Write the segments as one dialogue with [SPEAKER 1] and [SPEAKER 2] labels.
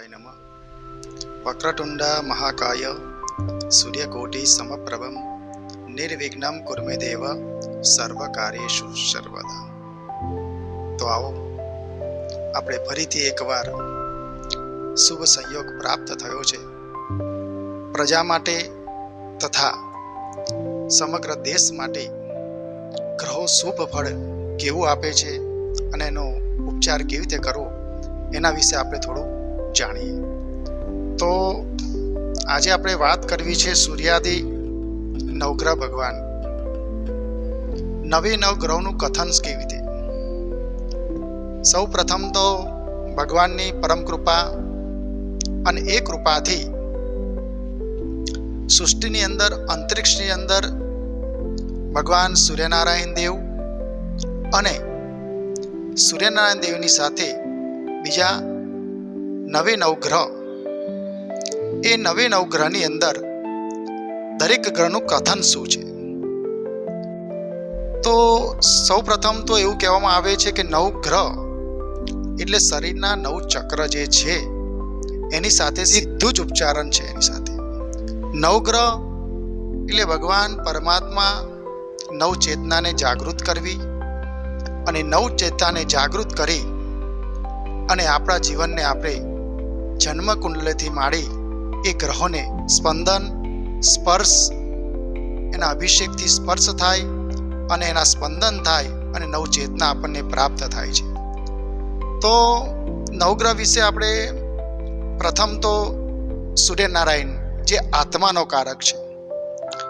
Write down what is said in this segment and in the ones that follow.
[SPEAKER 1] ગણેશાય નમ વક્રતુંડા મહાકાય સૂર્યકોટિ સમપ્રભમ કુર્મે દેવ સર્વ સર્વદા તો આવો આપણે ફરીથી એકવાર શુભ સંયોગ પ્રાપ્ત થયો છે પ્રજા માટે તથા સમગ્ર દેશ માટે ગ્રહો શુભ ફળ કેવું આપે છે અને એનો ઉપચાર કેવી રીતે કરવો, એના વિશે આપણે થોડું જાણીએ. તો આજે આપણે વાત કરવી છે સૂર્યાદિ નવગ્રહ ભગવાન. નવી નવગ્રહનું કથન કેવી રીતે? સૌ પ્રથમ તો ભગવાનની પરમ કૃપા અને એ કૃપાથી સૃષ્ટિની અંદર, અંતરિક્ષની અંદર ભગવાન સૂર્યનારાયણ દેવ અને સૂર્યનારાયણ દેવની સાથે બીજા નવે નવ ગ્રહ એ નવે નવ ગ્રહની અંદર દરેક ગ્રહનું કથન શું છે? તો સૌ પ્રથમ તો એવું કહેવામાં આવે છે કે નવ ગ્રહ એટલે શરીરના નવ ચક્ર જે છે, એની સાથે સીધું જ ઉપચારણ છે એની સાથે. નવગ્રહ એટલે ભગવાન પરમાત્મા નવ ચેતનાને જાગૃત કરવી અને નવ ચેતનાને જાગૃત કરી અને આપણા જીવનને આપણે જન્મ કુંડલેથી માંડી એ ગ્રહોને સ્પંદન, સ્પર્શ, એના અભિષેકથી સ્પર્શ થાય અને એના સ્પંદન થાય અને નવ ચેતના આપણને પ્રાપ્ત થાય છે. તો નવગ્રહ વિશે આપણે પ્રથમ તો સૂર્યનારાયણ જે આત્માનો કારક છે.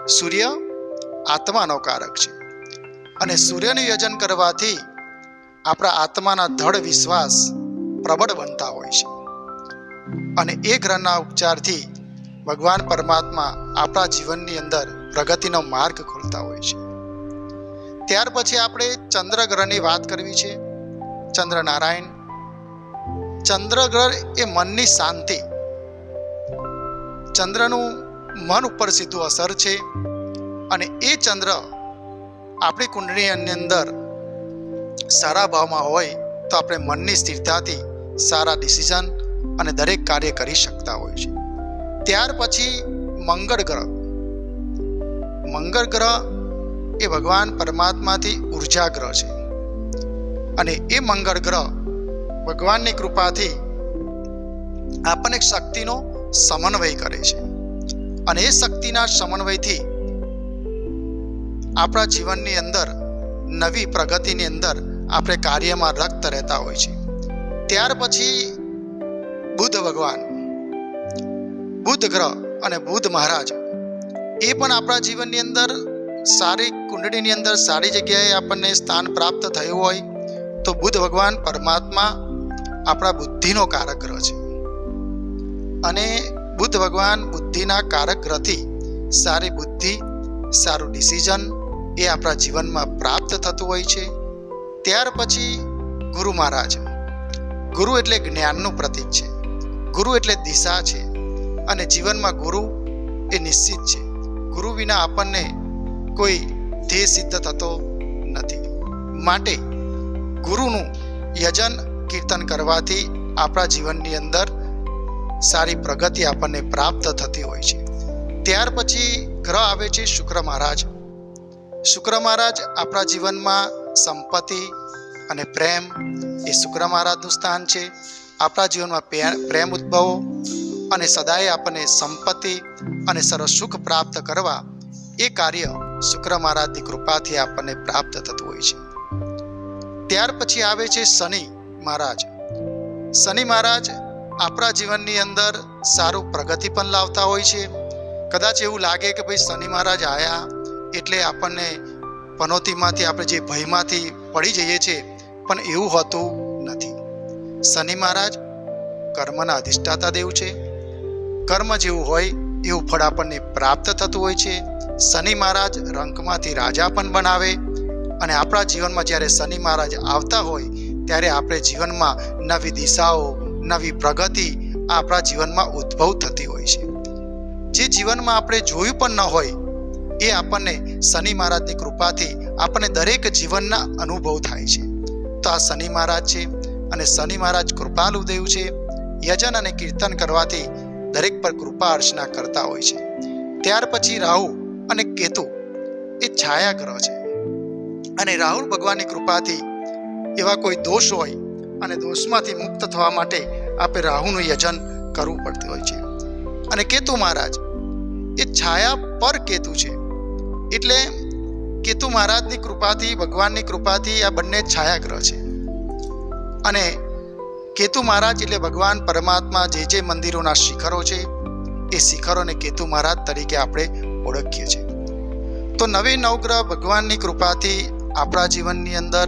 [SPEAKER 1] સૂર્ય આત્માનો કારક છે. અને સૂર્યનું યજન કરવાથી આપણા આત્માના દૃઢ વિશ્વાસ પ્રબળ બનતા હોય છે. અને એ ગ્રહના ઉપચારથી ભગવાન પરમાત્મા આપણા જીવનની અંદર પ્રગતિનો માર્ગ ખોલતા હોય છે. ત્યાર પછી આપણે ચંદ્ર ગ્રહની વાત કરવી છે. ચંદ્રનારાયણ. ચંદ્ર ગ્રહ એ મનની શાંતિ. ચંદ્રનું મન ઉપર સીધું અસર છે અને એ ચંદ્ર આપણી કુંડળીની અંદર સારા ભાવમાં હોય તો આપણે મનની સ્થિરતાથી સારા ડિસિઝન અને દરેક કાર્ય કરી શકતા હોય છે. ત્યાર પછી મંગળ ગ્રહ. મંગળ ગ્રહ એ ભગવાન પરમાત્માથી ઊર્જા ગ્રહ છે. અને એ મંગળ ગ્રહ ભગવાનની કૃપાથી આપણને શક્તિનો સમન્વય કરે છે. અને એ શક્તિના સમન્વયથી આપણા જીવનની અંદર, નવી પ્રગતિની અંદર આપણે કાર્યમાં રક્ત રહેતા હોય છે. ત્યાર પછી બુદ્ધ ભગવાન, બુદ્ધ ગ્રહ અને બુદ્ધ મહારાજ, એ પણ આપણા જીવનની અંદર સારી કુંડળીની અંદર સારી જગ્યાએ આપણને સ્થાન પ્રાપ્ત થયું હોય, તો બુદ્ધ ભગવાન પરમાત્મા આપણા બુદ્ધિનો કારક ગ્રહ છે. અને બુદ્ધ ભગવાન બુદ્ધિના કારક ગ્રહથી સારી બુદ્ધિ, સારું ડિસિઝન એ આપણા જીવનમાં પ્રાપ્ત થતું હોય છે. ત્યાર પછી ગુરુ મહારાજ, ગુરુ એટલે જ્ઞાનનું પ્રતીક છે. ગુરુ એટલે દિશા છે અને જીવનમાં ગુરુ એ નિશ્ચિત છે. ગુરુ વિના આપણને કોઈ ધ્યેય સિદ્ધ થતો નથી. માટે ગુરુનું યજન, કીર્તન કરવાથી આપણા જીવનની અંદર સારી પ્રગતિ આપણને પ્રાપ્ત થતી હોય છે. ત્યાર પછી ગ્રહ આવે છે શુક્ર મહારાજ. શુક્ર મહારાજ આપણા જીવનમાં સંપત્તિ અને પ્રેમ એ શુક્ર મહારાજનું સ્થાન છે. આપણા જીવનમાં પ્રેમ ઉદ્ભવો અને સદાય આપણને સંપત્તિ અને સરસ સુખ પ્રાપ્ત કરવા એ કાર્ય શુક્ર મહારાજની કૃપાથી આપણને પ્રાપ્ત થતું હોય છે. ત્યાર પછી આવે છે શનિ મહારાજ. શનિ મહારાજ આપણા જીવનની અંદર સારું પ્રગતિ પણ લાવતા હોય છે. કદાચ એવું લાગે કે ભાઈ શનિ મહારાજ આવ્યા એટલે આપણને પનોતીમાંથી, આપણે જે ભયમાંથી પડી જઈએ છીએ પણ એવું હોતું શનિ મહારાજ, કર્મના અધિષ્ઠાતા દેવ છે. કર્મ જેવું હોય એવું ફળ આપણને પ્રાપ્ત થતું હોય છે. શનિ મહારાજ રંકમાંથી રાજા પણ બનાવે અને આપણા જીવનમાં જ્યારે શનિ મહારાજ આવતા હોય ત્યારે આપણે જીવનમાં નવી દિશાઓ, નવી પ્રગતિ આપણા જીવનમાં ઉદ્ભવ થતી હોય છે. જે જીવનમાં આપણે જોયું પણ ન હોય એ આપણને શનિ મહારાજની કૃપાથી આપણને દરેક જીવનના અનુભવ થાય છે. તો આ શનિ મહારાજ છે. અને શનિ મહારાજ કૃપાલુ દેવ છે, યજન અને કીર્તન કરવાથી દરેક પર કૃપા અર્ચના કરતા હોય છે. ત્યાર પછી રાહુ અને કેતુ એ છાયા ગ્રહ છે. અને રાહુલ ભગવાનની કૃપાથી એવા કોઈ દોષ હોય અને દોષમાંથી મુક્ત થવા માટે આપણે રાહુનું યજન કરવું પડતું હોય છે. અને કેતુ મહારાજ એ છાયા પર કેતુ છે. એટલે કેતુ મહારાજની કૃપાથી, ભગવાનની કૃપાથી આ બંને છાયા ગ્રહ છે. અને કેતુ મહારાજ એટલે ભગવાન પરમાત્મા જે જે મંદિરોના શિખરો છે, એ શિખરોને કેતુ મહારાજ તરીકે આપણે ઓળખીએ છીએ. તો નવે નવગ્રહ ભગવાનની કૃપાથી આપણા જીવનની અંદર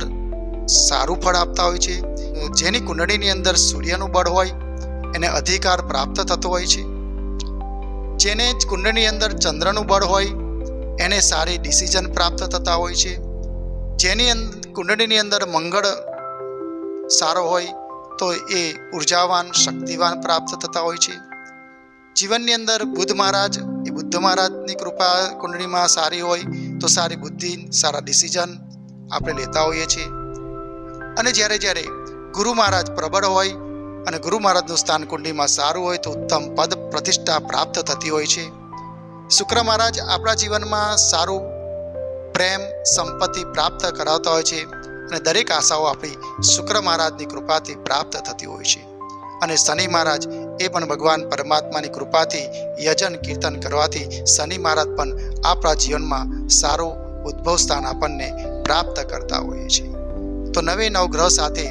[SPEAKER 1] સારું ફળ આપતા હોય છે. જેની કુંડળીની અંદર સૂર્યનું બળ હોય, એને અધિકાર પ્રાપ્ત થતો હોય છે. જેને કુંડળીની અંદર ચંદ્રનું બળ હોય, એને સારી ડિસિઝન પ્રાપ્ત થતા હોય છે. જેની કુંડળીની અંદર મંગળ સારો હોય તો એ ઉર્જાવાન, શક્તિવાન પ્રાપ્ત થતા હોય છે. જીવનની અંદર બુદ્ધ મહારાજ, એ બુદ્ધ મહારાજની કૃપા કુંડળીમાં સારી હોય તો સારી બુદ્ધિ, સારા ડિસિઝન આપણે લેતા હોઈએ છીએ. અને જ્યારે જ્યારે ગુરુ મહારાજ પ્રબળ હોય અને ગુરુ મહારાજનું સ્થાન કુંડળીમાં સારું હોય તો ઉત્તમ પદ પ્રતિષ્ઠા પ્રાપ્ત થતી હોય છે. શુક્ર મહારાજ આપણા જીવનમાં સારું પ્રેમ, સંપત્તિ પ્રાપ્ત કરાવતા હોય છે. અને દરેક આશાઓ આપણી શુક્ર મહારાજની કૃપાથી પ્રાપ્ત થતી હોય છે. અને શનિ મહારાજ એ પણ ભગવાન પરમાત્માની કૃપાથી યજન કીર્તન કરવાથી શનિ મહારાજ પણ આપણા જીવનમાં સારું ઉદ્ભવ સ્થાન આપણને પ્રાપ્ત કરતા હોઈએ છીએ તો નવે નવ ગ્રહ સાથે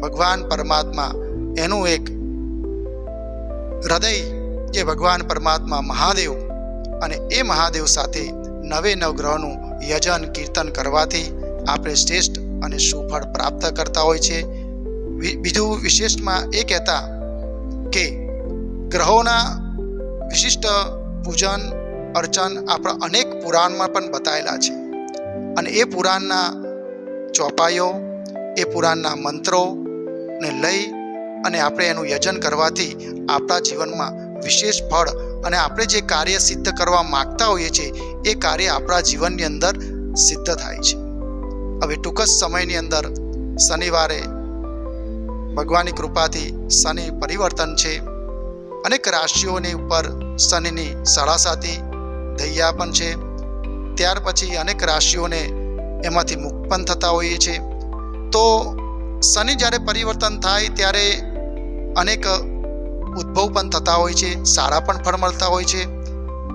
[SPEAKER 1] ભગવાન પરમાત્મા એનું એક હૃદય જે ભગવાન પરમાત્મા મહાદેવ અને એ મહાદેવ સાથે નવે નવ ગ્રહનું યજન કીર્તન કરવાથી આપણે શ્રેષ્ઠ અને સુફળ પ્રાપ્ત કરતા હોય છે? બીજું વિશેષમાં એ કહેતા કે ગ્રહોના વિશિષ્ટ પૂજન, અર્ચન આપણા અનેક પુરાણમાં પણ બતાવેલા છે. અને એ પુરાણના ચોપાઈઓ, એ પુરાણના મંત્રોને લઈ અને આપણે એનું યજન કરવાથી આપણા જીવનમાં વિશેષ ફળ અને આપણે જે કાર્ય સિદ્ધ કરવા માગતા હોઈએ છીએ, એ કાર્ય આપણા જીવનની અંદર સિદ્ધ થાય છે. હવે ટૂંક જ સમયની અંદર શનિવારે ભગવાનની કૃપાથી શનિ પરિવર્તન છે. અનેક રાશિઓની ઉપર શનિની સળાસાતી દૈયા પણ છે. ત્યાર પછી અનેક રાશિઓને એમાંથી મુક્ત પણ થતા હોઈએ છે તો શનિ જ્યારે પરિવર્તન થાય ત્યારે અનેક ઉદ્ભવ પણ થતા હોય છે, સારા પણ ફળ મળતા હોય છે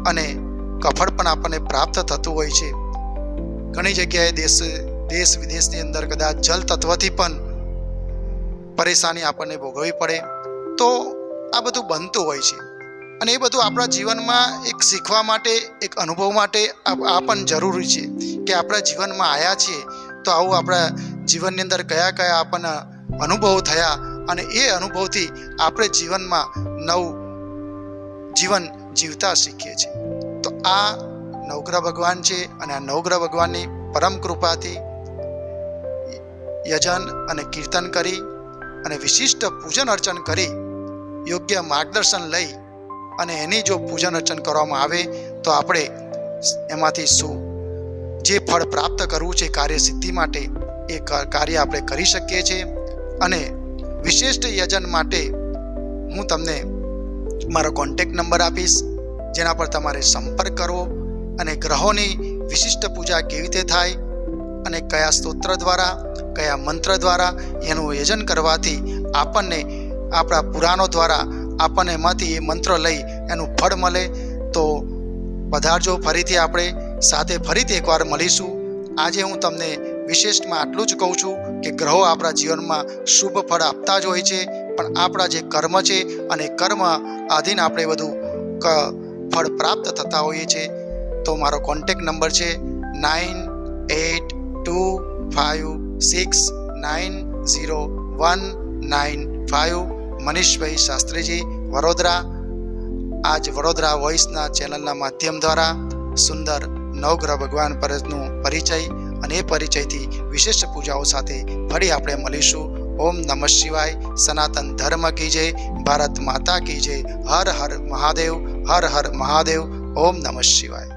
[SPEAKER 1] અને કફળ પણ આપણને પ્રાપ્ત થતું હોય છે. ઘણી જગ્યાએ દેશ દેશ વિદેશની અંદર કદાચ જલ તત્વથી પણ પરેશાની આપણને ભોગવવી પડે, તો આ બધું બનતું હોય છે. અને એ બધું આપણા જીવનમાં એક શીખવા માટે, એક અનુભવ માટે આ પણ જરૂરી છે કે આપણા જીવનમાં આવ્યા છીએ, તો આવું આપણા જીવનની અંદર કયા કયા આપણને અનુભવો થયા અને એ અનુભવથી આપણે જીવનમાં નવું જીવન જીવતા શીખીએ છીએ. તો આ નવગ્રહ ભગવાન છે અને આ નવગ્રહ ભગવાનની પરમ કૃપાથી યજન અને કીર્તન કરી અને વિશિષ્ટ પૂજન અર્ચન કરી, યોગ્ય માર્ગદર્શન લઈ અને એની જો પૂજન અર્ચન કરવામાં આવે તો આપણે એમાંથી શું, જે ફળ પ્રાપ્ત કરવું છે કાર્ય સિદ્ધિ માટે એ કાર્ય આપણે કરી શકીએ છીએ. અને વિશિષ્ટ યજન માટે હું તમને મારો કોન્ટેક નંબર આપીશ, જેના પર તમારે સંપર્ક કરવો અને ગ્રહોની વિશિષ્ટ પૂજા કેવી રીતે થાય અને કયા સ્તોત્ર દ્વારા, કયા મંત્ર દ્વારા એનું યજન કરવાથી આપણને, આપણા પુરાણો દ્વારા આપણને એમાંથી એ મંત્ર લઈ એનું ફળ મળે. તો પધારજો, ફરીથી આપણે સાથે ફરીથી એકવાર મળીશું. આજે હું તમને વિશેષમાં આટલું જ કહું છું કે ગ્રહો આપણા જીવનમાં શુભ ફળ આપતા જ હોય છે, પણ આપણા જે કર્મ છે અને કર્મ આધીન આપણે બધું ફળ પ્રાપ્ત થતા હોઈએ છીએ. તો મારો કોન્ટેક નંબર છે nine eight two five six nine zero one nine five Manishbhai Shastriji Vadodara. આજ વડોદરા વોઇસના ચેનલના માધ્યમ દ્વારા સુંદર નવગ્રહ ભગવાન પરનું પરિચય અને એ પરિચયથી વિશેષ પૂજાઓ સાથે ફરી આપણે મળીશું. ઓમ નમઃ શિવાય. સનાતન ધર્મ કી જય. ભારત માતા કી જય. હર હર મહાદેવ. હર હર મહાદેવ. ઓમ નમઃ શિવાય.